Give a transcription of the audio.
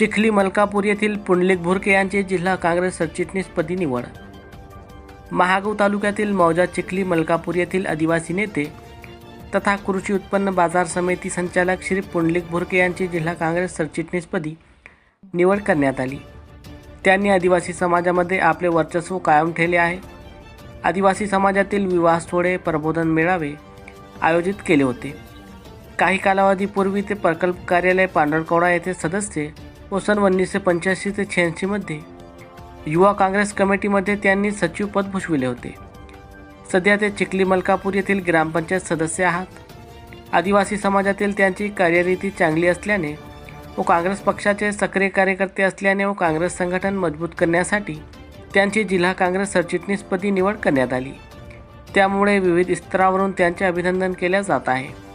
चिखली मलकापूर येथील पुंडलिक भुरके यांची जिल्हा काँग्रेस सरचिटणीसपदी निवड. महागाव तालुक्यातील मौजा चिखली मलकापूर येथील आदिवासी नेते तथा कृषी उत्पन्न बाजार समिती संचालक श्री पुंडलिक भुरके यांची जिल्हा काँग्रेस सरचिटणीसपदी निवड करण्यात आली. त्यांनी आदिवासी समाजामध्ये आपले वर्चस्व कायम ठेवले आहे. आदिवासी समाजातील विवाह सोहळे प्रबोधन मेळावे आयोजित केले होते. काही कालावधीपूर्वी ते प्रकल्प कार्यालय पांढरकवडा येथे सदस्य व सन उन्नीसशे पंच्याऐंशी ते शहाऐंशीमध्ये युवा काँग्रेस कमिटीमध्ये त्यांनी सचिवपद भूषविले होते. सध्या ते चिखली मलकापूर येथील ग्रामपंचायत सदस्य आहात. आदिवासी समाजातील त्यांची कार्यरीती चांगली असल्याने व काँग्रेस पक्षाचे सक्रिय कार्यकर्ते असल्याने व काँग्रेस संघटन मजबूत करण्यासाठी त्यांची जिल्हा काँग्रेस सरचिटणीसपदी निवड करण्यात आली. त्यामुळे विविध स्तरावरून त्यांचे अभिनंदन केले जात आहे.